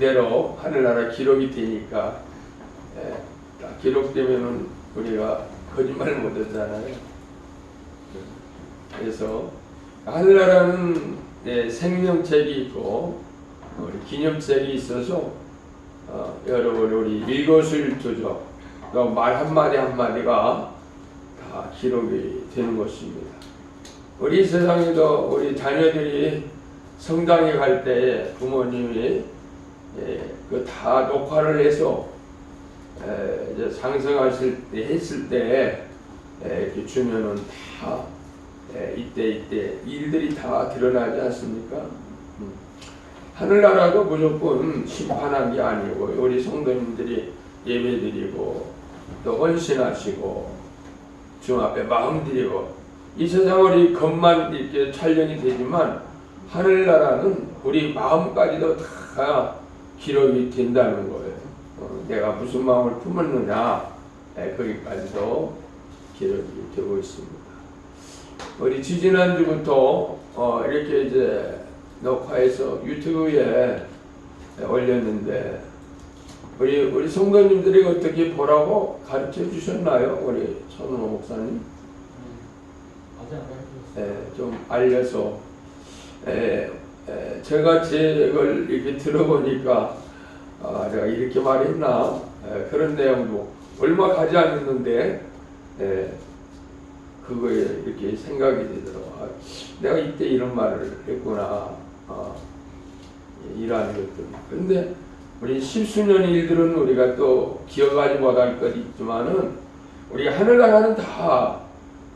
그대로 하늘나라 기록이 되니까 예, 딱 기록되면은 우리가 거짓말 못하잖아요. 그래서 하늘나라는 예, 생명책이 있고 우리 기념책이 있어서 어, 여러분 우리 일거수일투족 말 한마디 한마디가 다 기록이 되는 것입니다. 우리 세상에도 우리 자녀들이 성당에 갈 때 부모님이 예, 그 다 녹화를 해서 에, 이제 상승하실 때 했을 때 에, 주면은 다 에, 이때 이때 일들이 다 드러나지 않습니까? 음. 하늘나라도 무조건 심판한 게 아니고 우리 성도님들이 예배드리고 또 헌신하시고 주 앞에 마음 드리고 이 세상은 우리 겉만 이렇게 촬영이 되지만 하늘나라는 우리 마음까지도 다 기록이 된다는 거예요. 어, 내가 무슨 마음을 품었느냐 에, 거기까지도 기록이 되고 있습니다. 우리 지지난주부터 어, 이렇게 이제 녹화해서 유튜브에 올렸는데 우리 우리 성도님들이 어떻게 보라고 가르쳐 주셨나요? 우리 손호 목사님? 가르쳤어요. 예, 좀 알려서 예, 예, 제가 제걸 이렇게 들어보니까 아, 제가 이렇게 말했나 예, 그런 내용도 얼마 가지 않았는데 예, 그거에 이렇게 생각이 되더라고. 아, 내가 이때 이런 말을 했구나. 아, 이러한 것들. 근데 우리 십수년 일들은 우리가 또 기억하지 못할 것 있지만은 우리 하늘나라는 다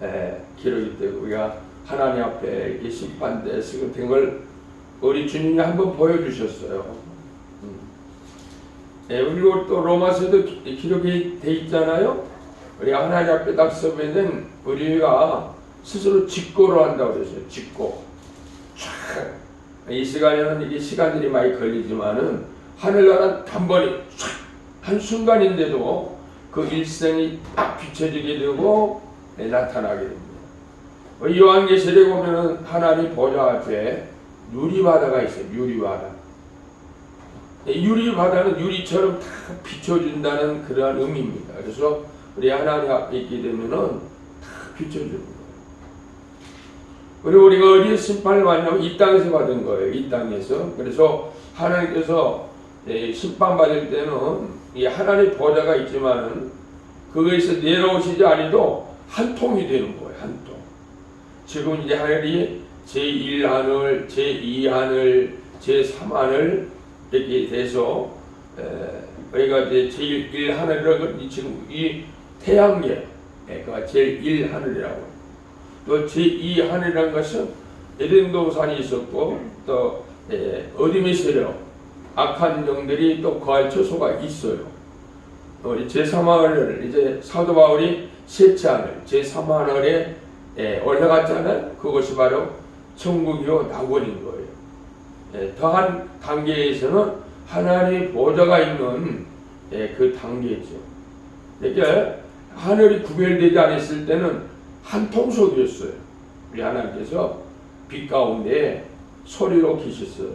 예, 기록이 되고 우리가 하나님 앞에 이렇게 심판대 쓰고 걸 우리 주님이 한번 보여주셨어요. 음. 예, 그리고 또 로마서도 기- 기록이 돼 있잖아요. 우리가 하나님 앞에 딱 서면은 우리가 스스로 직고로 한다고 그랬어요. 직고. 촥. 이 시간에는 이게 시간들이 많이 걸리지만은 하늘나라 단번에 촥한 순간인데도 그 일생이 딱 비춰지게 되고 네, 나타나게 됩니다. 어, 요한계시록에 보면은 하나님 보좌 앞에 유리바다가 있어요. 유리바다. 이 유리바다는 유리처럼 다 비춰준다는 그러한 의미입니다. 그래서 우리 하나님 앞에 있게 되면은 다 비춰주는 거예요. 그리고 우리가 어디에 심판을 받냐면 이 땅에서 받은 거예요. 이 땅에서. 그래서 하나님께서 예, 심판 받을 때는 이 하나님 보좌가 있지만은 그거에서 내려오시지 않아도 한 통이 되는 거예요. 한 통. 지금 이제 하늘이 제1하늘, 제2하늘, 제3하늘 이렇게 돼서 에, 우리가 이제 제1하늘이라고 지금 이 태양계 예, 그가 제1하늘이라고 또 제2하늘이라는 것은 에덴 동산이 있었고 또 예, 어둠의 세력 악한 영들이 또 거할 처소가 있어요. 우리 제3하늘 이제 사도 바울이 셋째 하늘 제3하늘에 예, 올라갔잖아요. 그것이 바로 천국이요 낙원인 거예요. 예, 더한 단계에서는 하나님의 보좌가 있는 예, 그 단계죠. 이게 하늘이 구별되지 않았을 때는 한 통속이었어요. 우리 하나님께서 빛 가운데 소리로 계셨어요.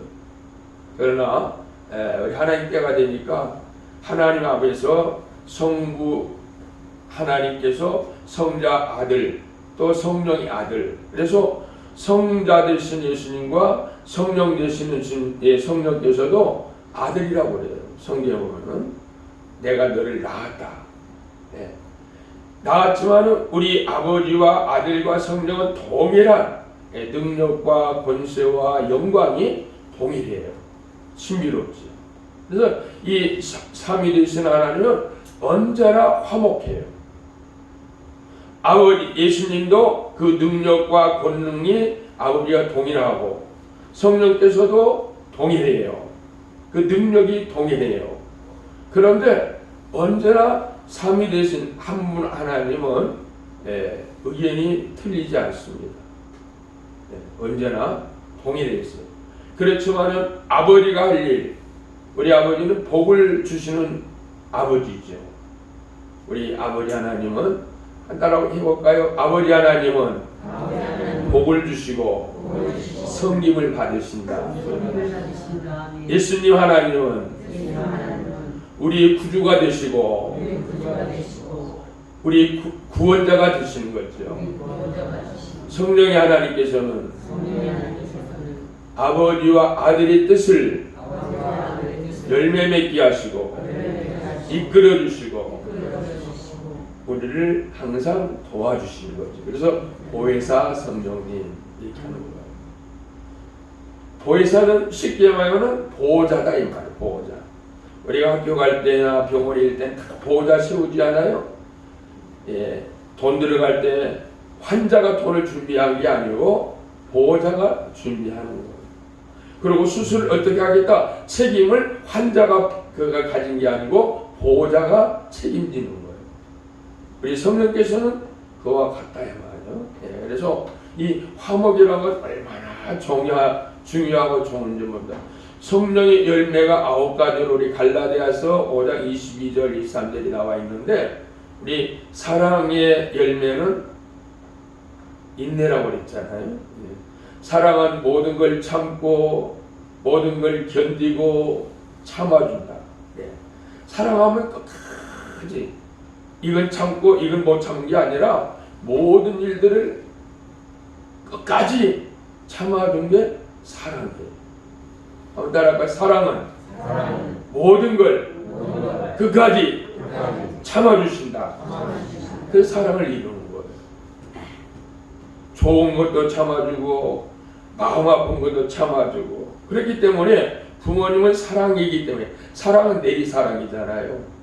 그러나 에, 우리 하나님 때가 되니까 하나님 앞에서 성부 하나님께서 성자 아들 또 성령의 아들 그래서 성자 되신 예수님과 성령 되신 예수님 예, 성령께서도 아들이라고 그래요. 보면은 내가 너를 낳았다. 예. 낳았지만은 우리 아버지와 아들과 성령은 동일한 예, 능력과 권세와 영광이 동일해요. 신비롭지. 그래서 이 사- 삼위되신 하나님은 언제나 화목해요. 아버지 예수님도 그 능력과 권능이 아버지와 동일하고 성령께서도 동일해요. 그 능력이 동일해요. 그런데 언제나 삼위 되신 한 분 하나님은 예, 의견이 틀리지 않습니다. 예, 언제나 동일해 있어요. 그렇지만은 아버지가 할 일, 우리 아버지는 복을 주시는 아버지죠. 우리 아버지 하나님은 한다라고 해볼까요? 아버지 하나님은 복을 주시고 성김을 받으신다. 예수님 하나님은 우리의 구주가 되시고 우리 구, 구원자가 되시는 거죠. 우리 성령의 하나님께서는 아버지와 아들의 뜻을 열매 맺게 하시고 이끌어 주시고 끌어주시고 우리를 항상 도와주시는 거죠. 그래서 보혜사 성령님 이렇게 하는 거예요. 보혜사는 쉽게 말하면 보호자다 이 말이에요. 보호자. 우리가 학교 갈 때나 병원에 땐 보호자 세우지 않아요? 예, 돈 들어갈 때 환자가 돈을 준비한 게 아니고 보호자가 준비하는 거예요. 그리고 수술을 어떻게 하겠다? 책임을 환자가 그가 가진 게 아니고 보호자가 책임지는 거예요. 우리 성령께서는 그와 같다 이 말이에요. 예, 그래서 이 화목이라는 건 얼마나 중요, 중요하고 좋은지 봅니다. 성령의 열매가 아홉 가지로 우리 갈라디아서 5장 22절 23절이 나와 있는데 우리 사랑의 열매는 인내라고 그랬잖아요. 예. 사랑은 모든 걸 참고 모든 걸 견디고 참아준다. 예. 사랑하면 끝까지 이건 참고 이건 못 참는 게 아니라 모든 일들을 끝까지 참아준 게 사랑이에요. 한번 따라할까요? 사랑은 모든 걸 끝까지. 참아주신다. 그 사랑을 이루는 거예요. 좋은 것도 참아주고 마음 아픈 것도 참아주고 그렇기 때문에 부모님은 사랑이기 때문에 사랑은 내리 사랑이잖아요.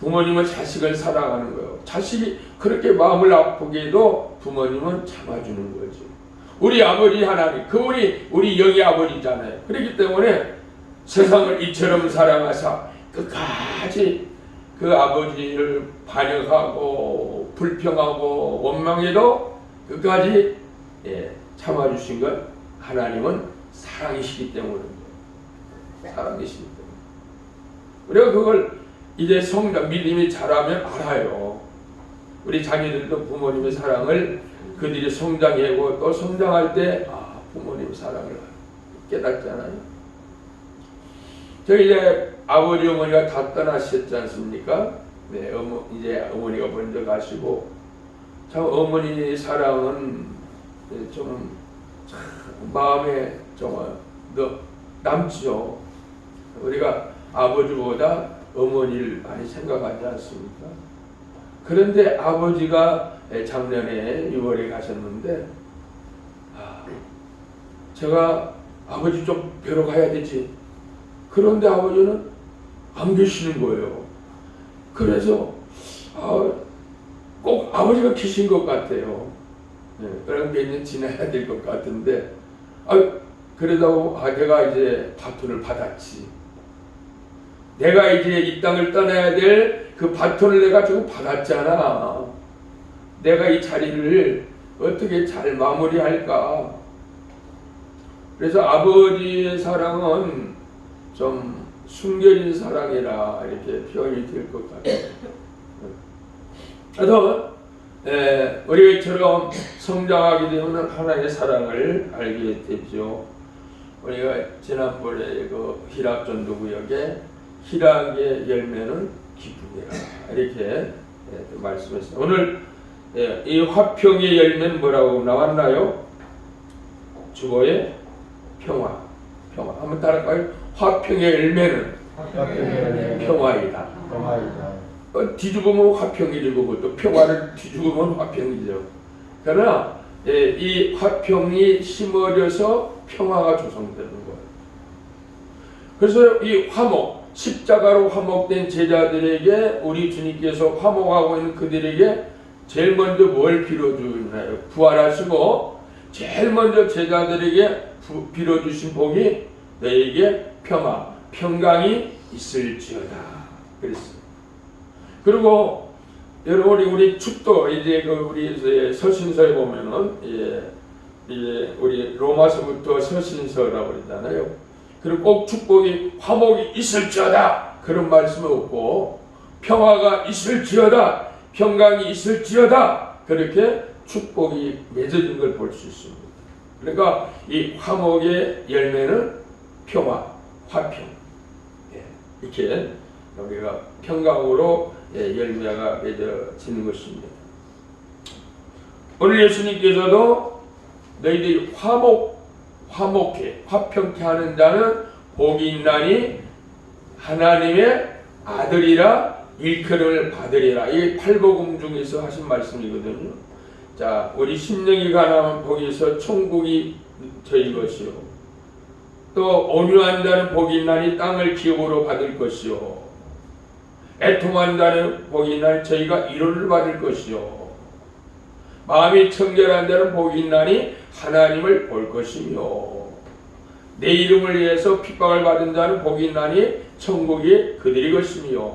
부모님은 자식을 사랑하는 거예요. 자식이 그렇게 마음을 아프게 해도 부모님은 참아주는 거죠. 우리 아버지 하나님, 그 우리 우리 영의 아버지잖아요. 그렇기 때문에 세상을 이처럼 사랑하사 끝까지 그 아버지를 반역하고 불평하고 원망해도 끝까지 예, 참아주신 것 하나님은 사랑이시기 때문입니다. 사랑이시기 때문에. 우리가 그걸 이제 성장 믿음이 자라면 알아요. 우리 자녀들도 부모님의 사랑을 그들이 성장하고 또 성장할 때 아, 부모님 사랑을 깨닫잖아요. 저희 이제 아버지 어머니가 다 떠나셨지 않습니까? 네, 어머, 이제 어머니가 먼저 가시고 참 어머니의 사랑은 네, 좀참 마음에 좀더 남죠. 우리가 아버지보다 어머니를 많이 생각하지 않습니까? 그런데 아버지가 작년에 6월에 가셨는데 아, 제가 아버지 좀 뵈러 가야 되지. 그런데 아버지는 안 계시는 거예요. 그래서 아, 꼭 아버지가 계신 것 같아요. 네, 그런 몇년 지나야 될 것 같은데 아, 그러다 아, 내가 이제 바톤을 받았지. 내가 이제 이 땅을 떠나야 될 그 바톤을 내가 지금 받았잖아. 내가 이 자리를 어떻게 잘 마무리할까? 그래서 아버지의 사랑은 좀 숨겨진 사랑이라 이렇게 표현이 될 것 같아요. 그래서 에, 우리가 이처럼 성장하게 되면 하나님의 사랑을 알게 되죠. 우리가 지난번에 그 희락 전도 구역에 희락의 열매는 기쁨이라 이렇게 예, 말씀했어요. 오늘 예, 이 화평의 열매는 뭐라고 나왔나요? 주어의 평화. 평화. 한번 따라할까요? 화평의 열매는 평화이다. 평화이다. 어, 뒤죽으면 화평이죠. 그것도 평화를 뒤죽으면 화평이죠. 그러나 예, 이 화평이 심어져서 평화가 조성되는 거예요. 그래서 이 화목, 십자가로 화목된 제자들에게 우리 주님께서 화목하고 있는 그들에게 제일 먼저 뭘 빌어주나요? 부활하시고 제일 먼저 제자들에게 부- 빌어주신 복이 너에게 평화, 평강이 있을지어다. 그랬어요. 그리고 여러분이 우리 축도 이제 그 우리 서신서에 보면은 예, 이제 우리 로마서부터 서신서라고 그러잖아요. 그리고 꼭 축복이 화목이 있을지어다 그런 말씀이 없고 평화가 있을지어다 평강이 있을지어다 그렇게 축복이 맺어진 걸 볼 수 있습니다. 그러니까 이 화목의 열매는 평화, 화평. 예, 이렇게 여기가 평강으로 예, 열매가 맺어지는 것입니다. 오늘 예수님께서도 너희들이 화목, 화목해, 화평케 하는 자는 복이 있나니 하나님의 아들이라 일컬음을 받으리라. 이 팔복음 중에서 하신 말씀이거든요. 자, 우리 심령이 가난한 복에서 천국이 저희 것이요. 또 온유한 자는 복이 있나니 땅을 기업으로 받을 것이요. 애통한 자는 복이 있나니 저희가 이론을 받을 것이요. 마음이 청결한 자는 복이 있나니 하나님을 볼 것이며. 내 이름을 위해서 핍박을 받은 자는 복이 있나니 천국이 그들이 것이며.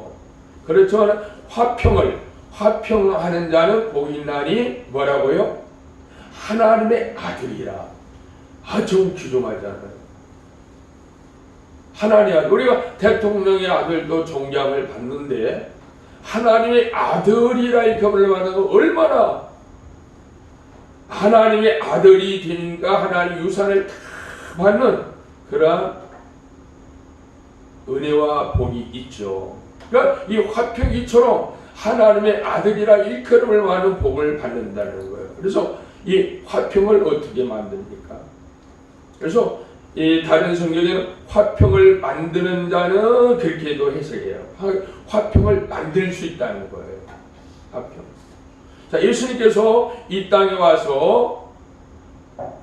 그렇지만 화평을 화평하는 자는 복이 있나니 뭐라고요? 하나님의 아들이라. 아좀 귀중하잖아요. 하나님의 아들. 우리가 대통령의 아들도 존경을 받는데 하나님의 아들이라 이렇게 말하는 건 얼마나 하나님의 아들이 되니까 하나님 유산을 다 받는 그러한 은혜와 복이 있죠. 그러니까 이 화평이처럼 하나님의 아들이라 일컬음을 많은 복을 받는다는 거예요. 그래서 이 화평을 어떻게 만듭니까? 그래서 이 다른 성경에는 화평을 만드는 자는 그렇게도 해석해요. 화, 화평을 만들 수 있다는 거예요. 화평. 자, 예수님께서 이 땅에 와서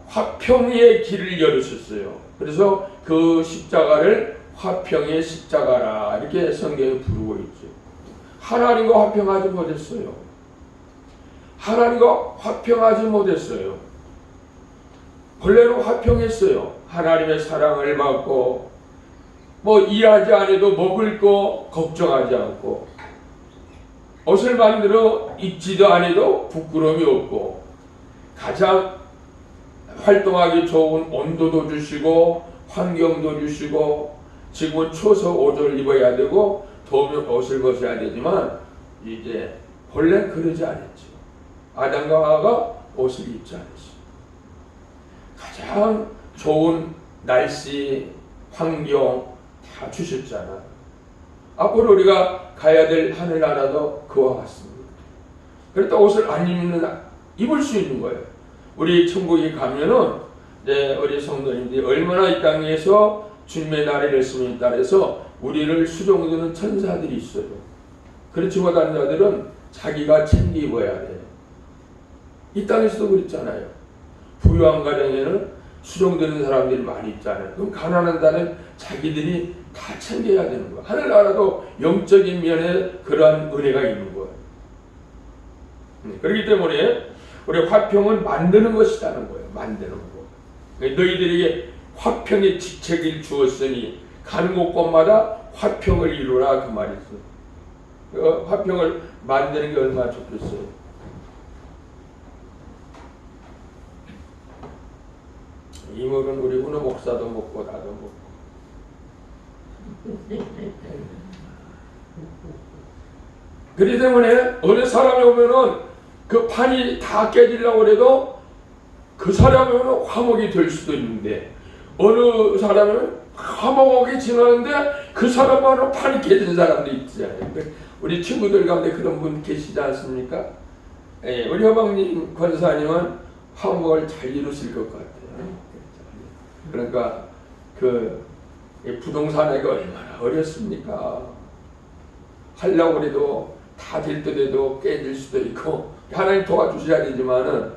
화평의 길을 열으셨어요. 그래서 그 십자가를 화평의 십자가라 이렇게 성경에 부르고 있죠. 하나님과 화평하지 못했어요. 하나님과 화평하지 못했어요. 본래는 화평했어요. 하나님의 사랑을 받고 뭐 일하지 않아도 먹을 거 걱정하지 않고 옷을 만들어 입지도 않아도 부끄러움이 없고 가장 활동하기 좋은 온도도 주시고 환경도 주시고 지금은 추워서 옷을 입어야 되고 더우면 옷을 벗어야 되지만 이제 본래 그러지 않았죠. 아담과 하와가 옷을 입지 않았어요. 가장 좋은 날씨, 환경 다 주셨잖아. 앞으로 우리가 가야 될 하늘나라도 그와 같습니다. 그랬다 옷을 안 입는 입을 수 있는 거예요. 우리 천국에 가면은 이제 우리 성도님들이 얼마나 이 땅에서 주님의 나라를 했음에 따라서 우리를 수종드는 천사들이 있어요. 그렇지 못한 자들은 자기가 챙겨 입어야 돼요. 이 땅에서도 그랬잖아요. 부유한 가정에는 수종되는 사람들이 많이 있잖아요. 그럼 가난한 자는 자기들이 다 챙겨야 되는 거예요. 하늘나라도 영적인 면에 그러한 은혜가 있는 거예요. 음, 그렇기 때문에 우리 화평은 만드는 것이라는 거예요. 만드는 거. 너희들에게 화평의 직책을 주었으니 가는 곳곳마다 화평을 이루라 그 말이죠. 그 화평을 만드는 게 얼마나 좋겠어요. 이물은 우리 훈우 목사도 먹고 나도 먹고. 그렇기 때문에 어느 사람이 오면은 그 판이 다 깨지려고 해도 그 사람이 오면 화목이 될 수도 있는데 어느 사람은 화목하게 지나는데 그 사람만은 판이 깨진 사람도 있잖아요. 우리 친구들 가운데 그런 분 계시지 않습니까? 예, 우리 허방님 권사님은 화목을 잘 이루실 것 같아요. 그러니까 그 부동산에가 얼마나 어렵습니까? 하려고 해도 다 될 때도 깨질 수도 있고 하나님 도와주셔야 되지만은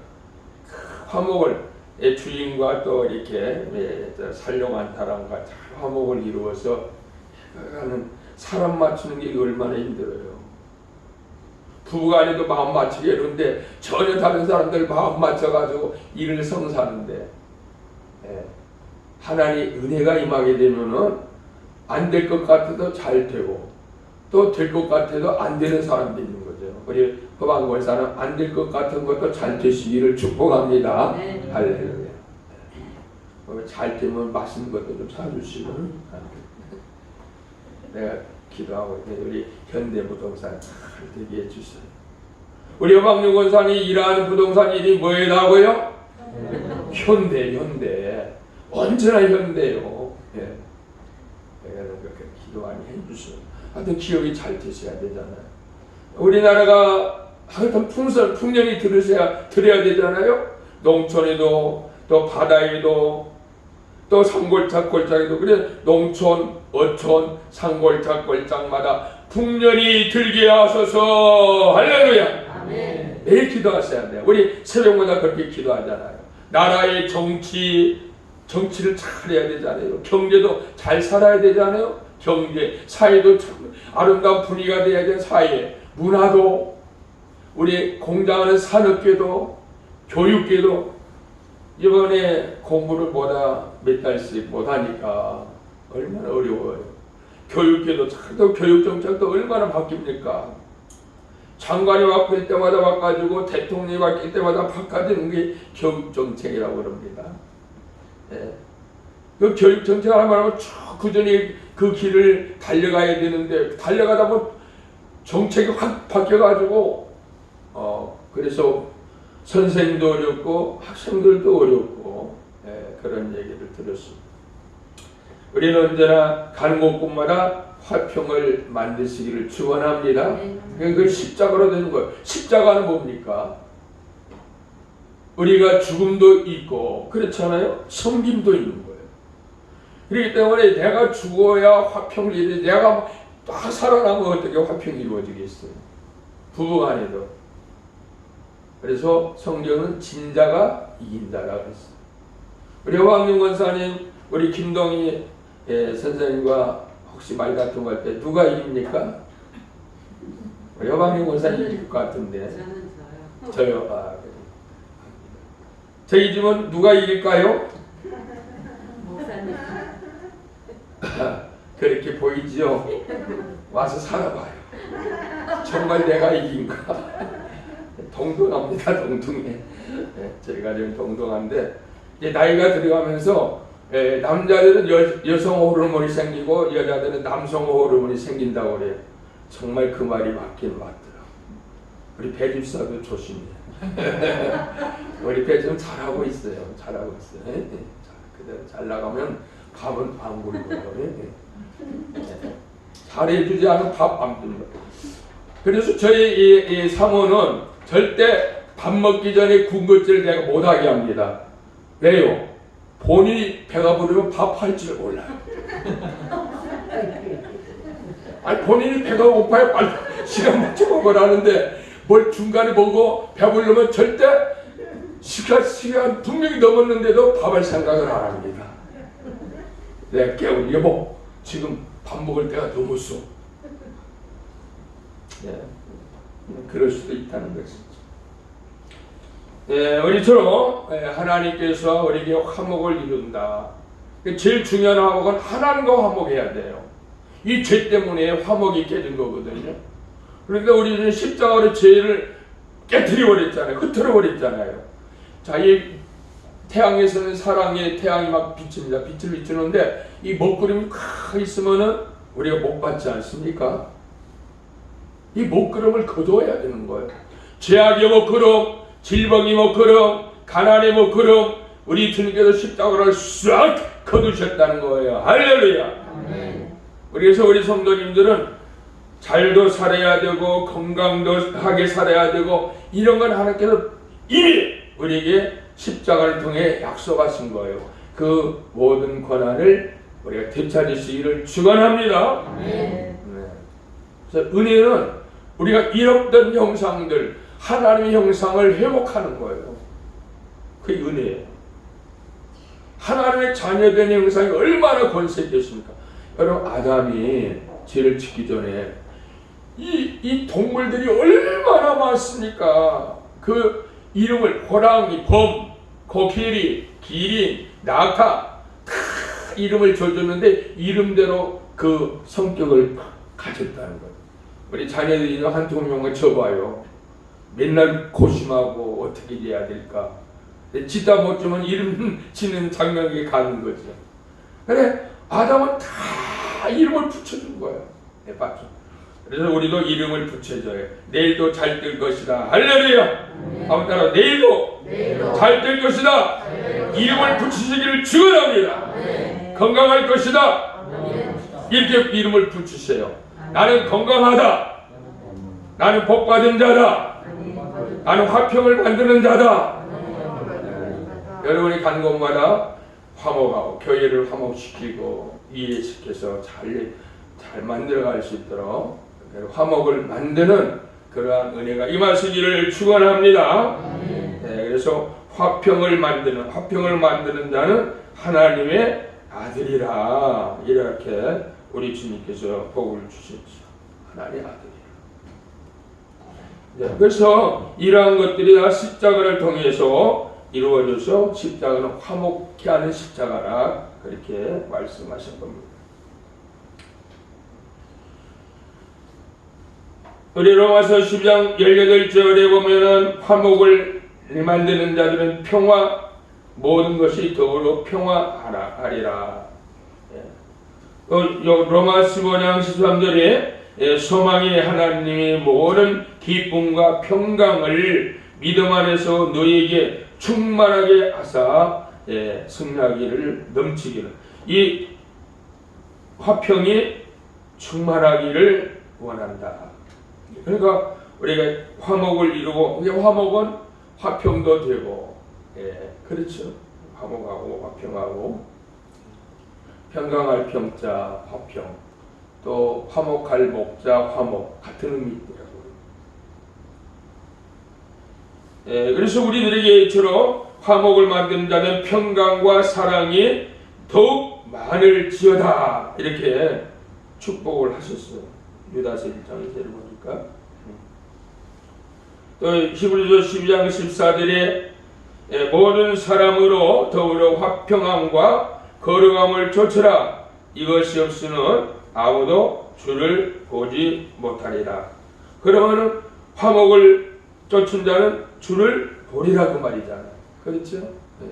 그 화목을 예, 주인과 또 이렇게 예, 저 살려한 사람과 잘 화목을 이루어서 하는 사람 맞추는 게 얼마나 힘들어요. 부부간에도 마음 맞추기 어려운데 전혀 다른 사람들 마음 맞춰가지고 일을 성사하는데 예, 하나님 은혜가 임하게 되면은 안 될 것 같아도 잘 되고 또 될 것 같아도 안 되는 사람도 있는 거죠. 우리 허방권사는 안 될 것 같은 것도 잘 되시기를 축복합니다. 네. 할렐루야. 어, 잘 되면 맛있는 것도 좀 사주시고 내가 기도하고 있는데 우리 현대부동산 잘 되게 해주세요. 우리 박유건산이 일하는 부동산 일이 뭐라고요? 현대, 현대. 언제나 현대요. 예. 내가 그렇게 기도 많이 해주세요. 하여튼 기업이 잘 되셔야 되잖아요. 우리나라가 하여튼 풍선, 풍년이 들으셔야, 들어야 되잖아요. 농촌에도, 또 바다에도, 또 산골짝 골짝에도 그래 농촌, 어촌, 산골짝 골짝마다 풍년이 들게 하소서 할렐루야. 아멘. 매일 기도하셔야 돼요. 우리 새벽마다 그렇게 기도하잖아요. 나라의 정치, 정치를 잘 해야 되잖아요. 경제도 잘 살아야 되잖아요. 경제, 사회도 참 아름다운 분위기가 돼야 돼, 사회. 문화도, 우리 공장하는 산업계도, 교육계도, 이번에 공부를 뭐다 몇 달씩 못하니까 얼마나 어려워요. 교육계도 참또 교육정책도 얼마나 바뀝니까? 장관이 바뀔 때마다 바꿔주고 대통령이 바뀔 때마다 바꿔주는 게 교육정책이라고 그럽니다. 예. 그 교육정책 하나 말하면 쭉 그 전에 그 길을 달려가야 되는데 달려가다 보면 정책이 확 바뀌어가지고 어 그래서 선생님도 어렵고 학생들도 어렵고 예, 그런 얘기를 들었습니다. 우리는 언제나 가는 곳곳마다 화평을 만드시기를 축원합니다. 그 십자가로 되는 거예요. 십자가는 뭡니까? 우리가 죽음도 있고 그렇잖아요. 섬김도 있는 거예요. 그렇기 때문에 내가 죽어야 화평을 이루지 내가 딱 살아나면 어떻게 화평이 이루어지겠어요? 부부 간에도. 그래서 성경은 진자가 이긴다라고 했어요. 우리 황윤 권사님, 우리 김동희 예, 선생님과 혹시 말 다툼 할 때 누가 이깁니까? 우리 황윤 권사님 이길 것 같은데. 저는 저요. 저요. 아, 그래요. 저희 집은 누가 이길까요? 목사님. 그렇게 보이지요? 와서 살아봐요. 정말 내가 이긴가? 동등합니다, 동등해. 네, 저희가 지금 동등한데, 이제 나이가 들어가면서 예, 남자들은 여, 여성 호르몬이 생기고 여자들은 남성 호르몬이 생긴다고 그래요. 정말 그 말이 맞긴 맞더라. 우리 배집사도 조심해. 우리 배집은 잘하고 있어요. 잘하고 있어요. 예, 예. 자, 그대로 잘 나가면 밥은 안 굶고요. 예, 예. 잘해주지 않으면 밥안 굶어요. 그래서 저희 이, 이 사모는 절대 밥 먹기 전에 군것질을 내가 못하게 합니다. 왜요? 본인이 배가 부르면 밥 할 줄 몰라요. 아니 본인이 배가 고파야 빨리 시간 맞춰 먹으라는데 뭘 중간에 보고 배부르면 절대 시간 시간 분명히 넘었는데도 밥할 생각을 안 합니다. 내가 깨우 여보 지금 밥 먹을 때가 넘었어. 예, 그럴 수도 있다는 것이죠. 예, 우리처럼 예, 하나님께서 우리에게 화목을 이룬다. 제일 중요한 화목은 하나님과 화목해야 돼요. 이 죄 때문에 화목이 깨진 거거든요. 그러니까 우리는 십자가로 죄를 깨뜨려 버렸잖아요. 흩어져 버렸잖아요. 자, 이 태양에서는 사랑의 태양이 막 비칩니다. 빛을 비추는데 이 먹구름이 꽉 있으면은 우리가 못 받지 않습니까? 이 먹구름을 거둬야 되는 거예요. 죄악의 먹구름, 질병의 먹구름, 가난의 먹구름, 우리 주님께서 십자가를 싹 거두셨다는 거예요. 할렐루야. 그래서 우리 성도님들은 잘도 살아야 되고 건강도 하게 살아야 되고 이런 건 하나님께서 이미 우리에게 십자가를 통해 약속하신 거예요. 그 모든 권한을 우리가 되찾으시기를 축원합니다. 네. 그래서 은혜는 우리가 잃었던 형상들 하나님의 형상을 회복하는 거예요. 그게 은혜예요. 하나님의 자녀된 형상이 얼마나 권세겠습니까? 여러분 아담이 죄를 짓기 전에 이, 이 동물들이 얼마나 많습니까? 그 이름을 호랑이, 범, 코끼리, 기린, 낙타 다 이름을 줘줬는데 이름대로 그 성격을 가졌다는 거예요. 우리 자녀들이 한두 명만 줘봐요. 맨날 고심하고 어떻게 해야 될까. 짓다 못 주면 이름 짓는 장면에 가는 거죠. 그래 아담은 다 이름을 붙여준 거예요. 내 맞죠. 그래서 우리도 이름을 붙여줘요. 내일도 잘 될 것이다. 할렐루야. 아무 따라 내일도 잘될 것이다. 이름을 붙이시기를 축원합니다. 건강할 것이다. 이렇게 이름을 붙이세요. 나는 건강하다. 나는 복 받은 자다. 나는 화평을 만드는 자다. 여러분이 간 곳마다 화목하고 교회를 화목시키고 이해시켜서 잘, 잘 만들어갈 수 있도록 화목을 만드는 그러한 은혜가 임하시기를 축원합니다. 네, 그래서 화평을 만드는 화평을 만드는 자는 하나님의 아들이라 이렇게 우리 주님께서 복을 주셨죠. 하나님의 아들이라. 네, 그래서 이러한 것들이 다 십자가를 통해서 이루어져서 십자가는 화목케 하는 십자가라 그렇게 말씀하신 겁니다. 우리 로마서 10장 18절에 보면은 화목을 만드는 자들은 평화 모든 것이 더불어 평화하리라. 예. 어, 요 로마 15장 13절에 예, 소망이 하나님의 모든 기쁨과 평강을 믿음 안에서 너에게 충만하게 하사 예, 승리하기를 넘치기를 이 화평이 충만하기를 원한다. 그러니까 우리가 화목을 이루고 화목은 화평도 되고 예, 그렇죠. 화목하고 화평하고 평강할 평자 화평 또 화목할 목자 화목 같은 의미더라고요. 예, 그래서 우리들에게 이처럼 화목을 자는 평강과 사랑이 더욱 많을 지어다 이렇게 축복을 하셨어요. 유다서 1장에 서 보니까 또 히브리서 12장 14절에 예, 모든 사람으로 더불어 화평함과 거룩함을 좇으라 이것이 없으면 아무도 주를 보지 못하리라. 그러면은 화목을 쫓은 자는 주를 보리라 그 말이잖아요. 그렇죠? 네.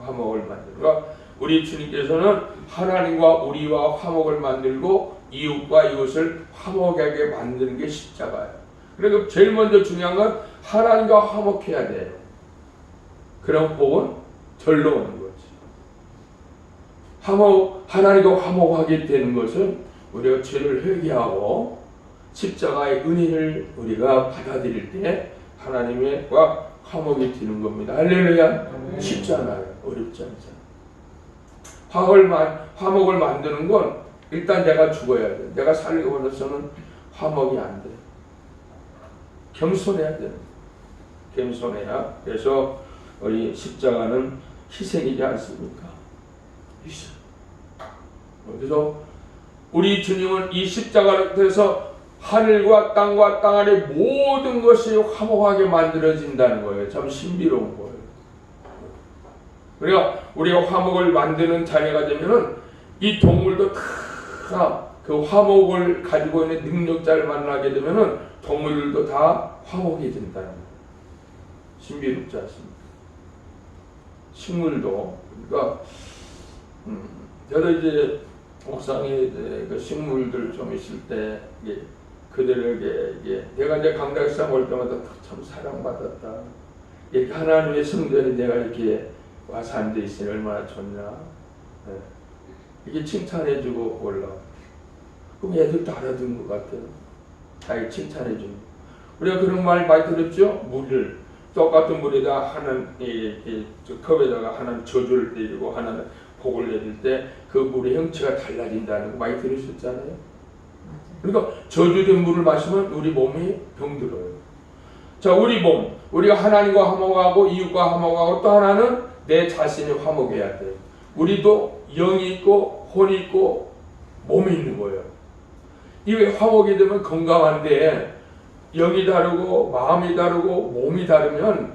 화목을 만들고 그러니까 우리 주님께서는 하나님과 우리와 화목을 만들고 이웃과 이웃을 화목하게 만드는 게 십자가예요. 그러니까 제일 먼저 중요한 건 하나님과 화목해야 돼요. 그럼 복은 절로 오는 거지. 화목 하나님과 화목하게 되는 것은 우리가 죄를 회개하고 십자가의 은혜를 우리가 받아들일 때 하나님과 화목이 되는 겁니다. 할렐루야. 쉽지 않아요. 어렵지 않잖아요. 화목을 만드는 건 일단 내가 죽어야 돼. 내가 살고 나서는 화목이 안 돼. 겸손해야 돼. 겸손해야. 그래서 우리 십자가는 희생이지 않습니까? 희생. 그래서 우리 주님은 이 십자가를 통해서 하늘과 땅과 땅 안의 모든 것이 화목하게 만들어진다는 거예요. 참 신비로운 거예요. 우리가 우리가 화목을 만드는 자녀가 되면은 이 동물도 다 그 화목을 가지고 있는 능력자를 만나게 되면은 동물들도 다 화목이 된다는. 신비롭지 않습니까? 식물도 그러니까 음, 저도 이제 옥상에 그 식물들 좀 있을 때 이게 그들에게 이게 내가 이제 강다시장 올 때마다 참 사랑받았다. 이렇게 하나님의 성전에 내가 이렇게 와서 앉아 있으니 얼마나 좋냐. 네. 이게 칭찬해주고 올라. 그럼 애들도 알아듣는 것 같아요. 자기 칭찬해주는. 우리가 그런 말 많이 들었죠? 물을 똑같은 물에다 하나는 컵에다가 하나는 저주를 때리고 하나는 복을 내릴 때 그 물의 형체가 달라진다는 거 많이 들으셨잖아요. 그러니까 저주된 물을 마시면 우리 몸이 병들어요. 자, 우리 몸, 우리가 하나님과 화목하고 이웃과 화목하고 또 하나는 내 자신이 화목해야 돼. 우리도 영이 있고 혼이 있고 몸이 있는 거예요. 이게 화목이 되면 건강한데 영이 다르고 마음이 다르고 몸이 다르면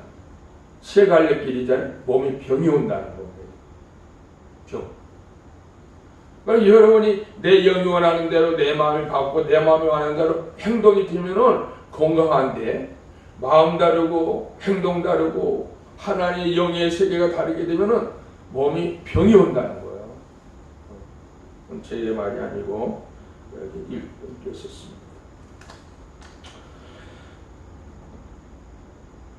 세 갈래 길이잖아요. 몸이 병이 온다는 거예요. 병. 그러니까 여러분이 내 영이 원하는 대로 내 마음을 갖고 내 마음이 원하는 대로 행동이 되면은 건강한데 마음 다르고 행동 다르고 하나님의 영의 세계가 다르게 되면은 몸이 병이 온다는 거예요. 제 말이 아니고 여기 읽었었습니다.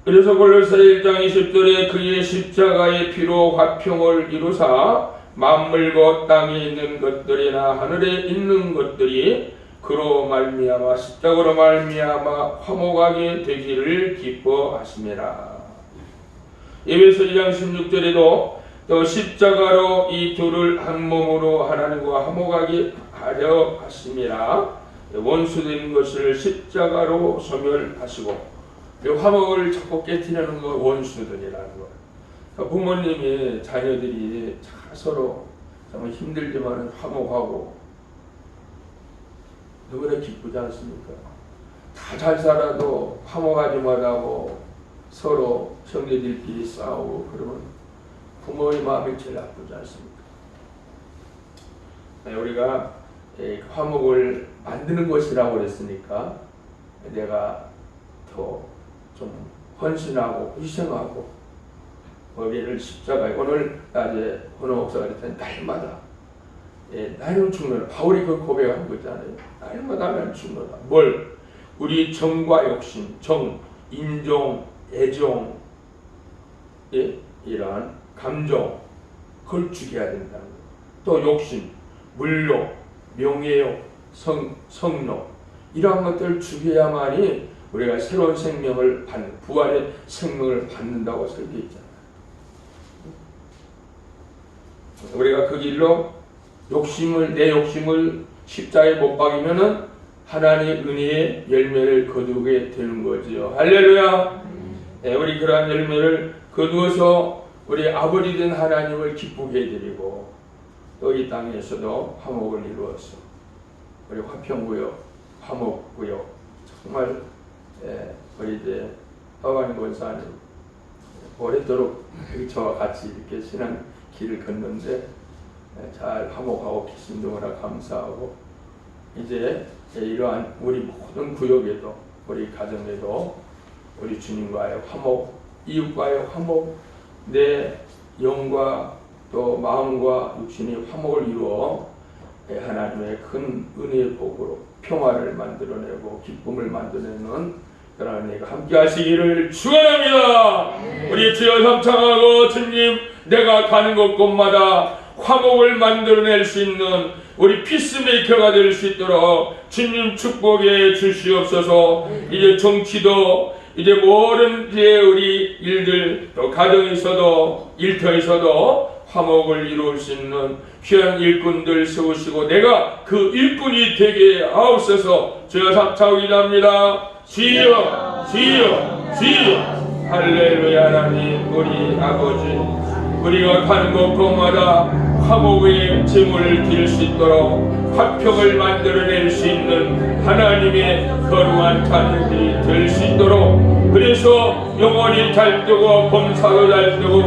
그래서 골로새 1장 20절에 그의 십자가의 피로 화평을 이루사 만물과 땅에 있는 것들이나 하늘에 있는 것들이 그로 말미암아 십자가로 말미암아 화목하게 되기를 기뻐하심이라. 예배서 1장 16절에도 또 십자가로 이 둘을 한 몸으로 하나님과 화목하게 하려 하심이라 원수된 것을 십자가로 소멸하시고 이 화목을 자꾸 깨뜨리는 거 원수들이라는 거예요. 그러니까 부모님이 자녀들이 자- 서로 정말 힘들지만 화목하고 너무나 기쁘지 않습니까? 다 잘 살아도 화목하지 못하고 서로 형제들끼리 싸우고 그러면 부모의 마음이 제일 아프지 않습니까? 네, 우리가 예, 화목을 만드는 것이라고 그랬으니까 내가 더 좀 헌신하고 희생하고 거기를 십자가에 오늘 낮에 헌호 목사가 그랬더니 날마다 예, 나는 죽노라. 바울이 그 고백한 거잖아요. 날마다 나는 죽노라. 뭘? 우리 정과 욕심 정 인종 애정 예, 이러한 감정 그걸 죽여야 된다는 또 욕심 물욕 명예욕 성, 성욕 이러한 것들을 죽여야만이 우리가 새로운 생명을 받는 부활의 생명을 받는다고 설계 있잖아요. 우리가 그 길로 욕심을 내 욕심을 십자에 못 박이면은 하나님의 은혜의 열매를 거두게 되는 거지요. 할렐루야. 네, 우리 그러한 열매를 거두어서 우리 아버지 된 하나님을 기쁘게 해드리고 또 이 땅에서도 화목을 이루어서 우리 화평구역, 화목구역 정말 예, 우리 이제 허관 권사님 오래도록 저와 같이 이렇게 신앙 길을 걷는데 예, 잘 화목하고 너무나 감사하고 이제 이러한 우리 모든 구역에도 우리 가정에도 우리 주님과의 화목, 이웃과의 화목, 내 영과 또 마음과 육신이 화목을 이루어 예, 하나님의 큰 은혜의 복으로 평화를 만들어내고 기쁨을 만들어내는 그러한 은혜가 함께 하시기를 축원합니다. 우리 주여 협창하고 주님 내가 가는 곳곳마다 화목을 만들어낼 수 있는 우리 피스메이커가 될 수 있도록 주님 축복해 주시옵소서. 이제 정치도 이제 모든 이제 우리 일들 또 가정에서도 일터에서도 화목을 이룰 수 있는 귀한 일꾼들 세우시고 내가 그 일꾼이 되게 하옵소서. 주여 삼차오기합니다. 주여 주여 주여. 할렐루야 하나님 우리 아버지. 우리가 가는 곳곳마다 화목의 제물을 드릴 수 있도록 화평을 만들어낼 수 있는 하나님의 거룩한 자녀들이 될 수 있도록 그래서 영원히 잘 뜨고 범사도 잘 뜨고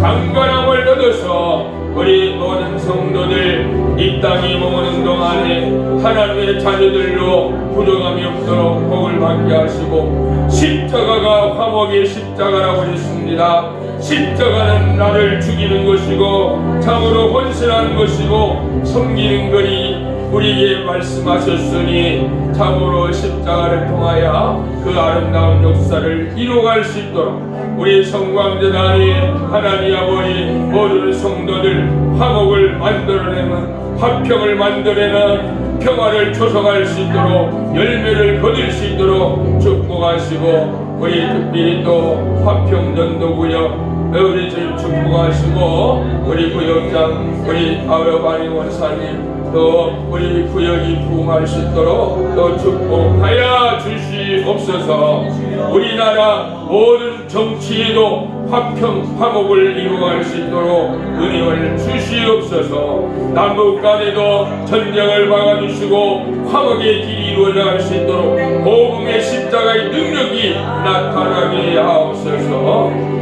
강건함을 얻어서 우리 모든 성도들 이 땅이 머무는 동안에 하나님의 자녀들로 부족함이 없도록 복을 받게 하시고 십자가가 화목의 십자가라고 했습니다. 십자가는 나를 죽이는 것이고 참으로 헌신하는 것이고 섬기는 거니 우리에게 말씀하셨으니 참으로 십자가를 통하여 그 아름다운 역사를 이루어갈 수 있도록 우리 성광재단이 하나님 아버지 모든 성도들 화목을 만들어내는 화평을 만들어내는 평화를 조성할 수 있도록 열매를 거둘 수 있도록 축복하시고 우리 특별히 또 화평전도구역 우리 주님 축복하시고 우리 구역장 우리 아우바니 원사님 또 우리 구역이 부흥할 수 있도록 또 축복하여 주시옵소서. 우리나라 모든 정치에도 화평 화목을 이루어갈 수 있도록 은혜를 주시옵소서. 남북 간에도 전쟁을 막아주시고 화목의 길이 이루어갈 수 있도록 복음의 십자가의 능력이 나타나게 하옵소서